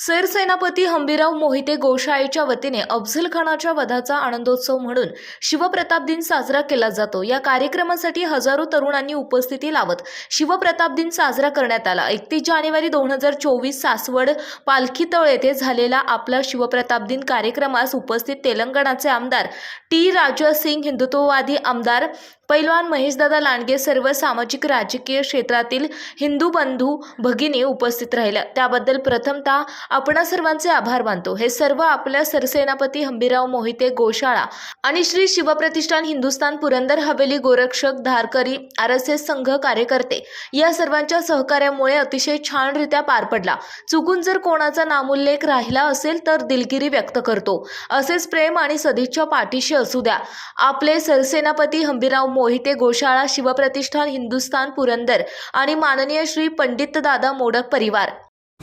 सरसेनापती हंबीराव मोहिते गोशाळेच्या वतीने अफझल खानाच्या वधाचा आनंदोत्सव म्हणून शिवप्रताप दिन साजरा केला जातो. या कार्यक्रमासाठी हजारो तरुणांनी उपस्थिती लावत शिवप्रताप दिन साजरा करण्यात आला. एकतीस जानेवारी दोन हजार चोवीस सासवड पालखीतळ येथे झालेला आपला शिवप्रताप दिन कार्यक्रमास उपस्थित तेलंगणाचे आमदार टी राजा सिंग हिंदुत्ववादी आमदार पैलवान महेशदादा लांडगे सर्व सामाजिक राजकीय क्षेत्रातील हिंदू बंधू भगिनी उपस्थित राहिल्या. त्याबद्दल प्रथमतः आपणा सर्वांचे आभार मानतो. हे सर्व आपल्या सरसेनापती हंबीराव मोहिते गोशाळा आणि श्री शिवप्रतिष्ठान हिंदुस्थान पुरंदर हवेली गोरक्षक धारकरी आर एस एस संघ कार्यकर्ते या सर्वांच्या सहकार्यामुळे अतिशय छानरित्या पार पडला. चुकून जर कोणाचा नामोल्लेख राहिला असेल तर दिलगिरी व्यक्त करतो. असेच प्रेम आणि सदिच्छा पाठीशी असू द्या. आपले सरसेनापती हंबीराव मोहिते गोशाळा शिवप्रतिष्ठान हिंदुस्थान पुरंदर आणि माननीय श्री पंडितदादा मोडक परिवार.